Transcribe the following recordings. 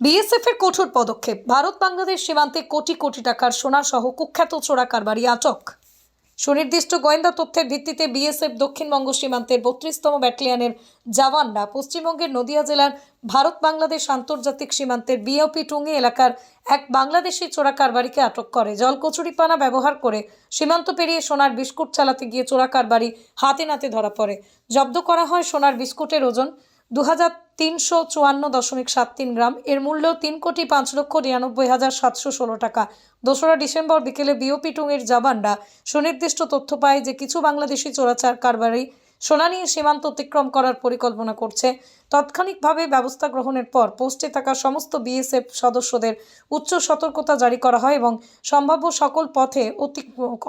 BSF এর কঠোর পদক্ষেপ। ভারত বাংলাদেশ সীমান্তে কোটি কোটি টাকার সোনা সহ কুখ্যাত চোরা কারবারি আটক। সুনির্দিষ্ট গোয়েন্দা তথ্যের ভিত্তিতে বিএসএফ দক্ষিণবঙ্গ সীমান্তের বত্রিশতম ব্যাটালিয়নের জওয়ানরা পশ্চিমবঙ্গের নদিয়া জেলার ভারত বাংলাদেশ আন্তর্জাতিক সীমান্তের বিওপি টুঙ্গি এলাকার এক বাংলাদেশি চোরা কারবারিকে আটক করে। জলকচুরিপানা ব্যবহার করে সীমান্ত পেরিয়ে সোনার বিস্কুট চালাতে গিয়ে চোরা কারবারি হাতে নাতে ধরা পড়ে। জব্দ করা হয় সোনার বিস্কুটের ওজন। দু হাজার তিনশো চুয়ান্ন দশমিক সাত তিন গ্রাম। এর মূল্য তিন কোটি পাঁচ লক্ষ নিরানব্বই হাজার সাতশো ষোলো টাকা। দোসরা ডিসেম্বর বিকেলে বিওপি টুঙের জাবানরা সুনির্দিষ্ট তথ্য পায় যে কিছু বাংলাদেশি চোরাচার কারবারি সোনা নিয়ে সীমান্ত অতিক্রম করার পরিকল্পনা করছে। তাৎক্ষণিকভাবে ব্যবস্থা গ্রহণের পর পোস্টে থাকা সমস্ত বিএসএফ সদস্যদের উচ্চ সতর্কতা জারি করা হয় এবং সম্ভাব্য সকল পথে অতি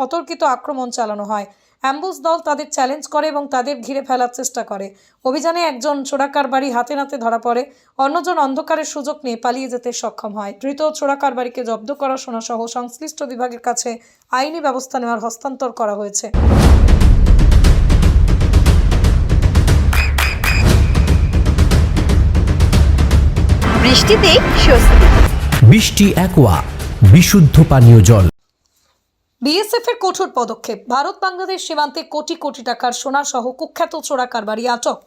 অতর্কিত আক্রমণ চালানো হয়। অ্যাম্বুস দল তাদের চ্যালেঞ্জ করে এবং তাদের ঘিরে ফেলার চেষ্টা করে। অভিযানে একজন চোরাকার বাড়ি হাতে নাতে ধরা পড়ে। অন্যজন অন্ধকারের সুযোগ নিয়ে পালিয়ে যেতে সক্ষম হয়। ধৃত চোরাকার বাড়িকে জব্দ করা সোনাসহ সংশ্লিষ্ট বিভাগের কাছে আইনি ব্যবস্থা নেওয়ার হস্তান্তর করা হয়েছে। বৃষ্টিতে স্বস্তি। বৃষ্টি অ্যাকোয়া বিশুদ্ধ পানীয় জল। বিএসএফ এর কঠোর পদক্ষেপ ভারত বাংলাদেশ সীমান্তে কোটি কোটি টাকার সোনা সহ কুখ্যাত চোরা কারবারি আটক।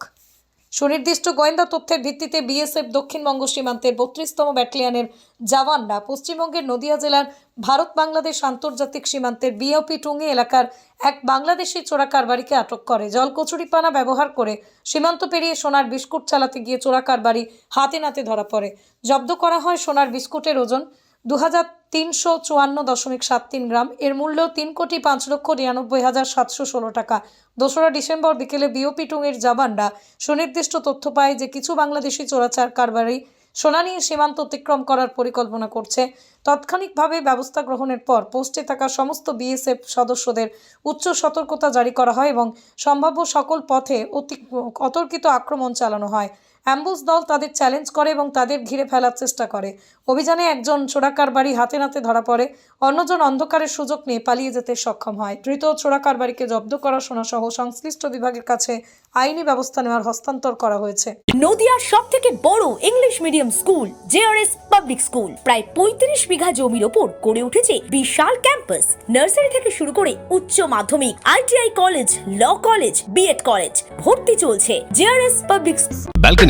সুনির্দিষ্ট গোয়েন্দা তথ্যের ভিত্তিতে বিএসএফ দক্ষিণবঙ্গ সীমান্তের বত্রিশতম ব্যাটালিয়নের জওয়ানরা পশ্চিমবঙ্গের নদিয়া জেলার ভারত বাংলাদেশ আন্তর্জাতিক সীমান্তের বিওপি টুঙ্গি এলাকার এক বাংলাদেশি চোরা কারবারিকে আটক করে। জলকচুরিপানা ব্যবহার করে সীমান্ত পেরিয়ে সোনার বিস্কুট চালাতে গিয়ে চোরা কারবারি হাতে নাতে ধরা পড়ে। জব্দ করা হয় সোনার বিস্কুটের ওজন। দু হাজার তিনশো চুয়ান্ন দশমিক সাত তিন গ্রাম। এর মূল্য তিন কোটি পাঁচ লক্ষ নিরানব্বই হাজার সাতশো ষোলো টাকা। দোসরা ডিসেম্বর বিকেলে বিওপি টুংয়ের জওয়ানরা সুনির্দিষ্ট তথ্য পায় যে কিছু বাংলাদেশি চোরাচার কারবারি সোনা নিয়ে সীমান্ত অতিক্রম করার পরিকল্পনা করছে। তাৎক্ষণিকভাবে ব্যবস্থা গ্রহণের পর পোস্টে থাকা সমস্ত বিএসএফ সদস্যদের উচ্চ সতর্কতা জারি করা হয় এবং সম্ভাব্য সকল পথে অতি অতর্কিত আক্রমণ চালানো হয়। অ্যাম্বুস দল তাদের চ্যালেঞ্জ করে এবং তাদের ঘিরে ফেলার চেষ্টা করে। অভিযানে একজন চোরাকার বাড়ি হাতে নাতে ধরা পড়ে অন্যজন অন্ধকারের সুযোগ নিয়ে পালিয়ে যেতে সক্ষম হয়। ধৃত চোরাকার বাড়িকে জব্দ করা সোনাসহ সংশ্লিষ্ট বিভাগের কাছে আইনি ব্যবস্থা নেওয়ার হস্তান্তর করা হয়েছে। নদিয়ার সব থেকে বড় English medium school JRS public school. প্রায় পঁয়ত্রিশ বিঘা জমির ওপর গড়ে উঠেছে বিশাল ক্যাম্পাস। নার্সারি থেকে শুরু করে উচ্চ মাধ্যমিক ITI college law college BEd college ভর্তি চলছে জেআরএস পাবলিক ব্যালকনি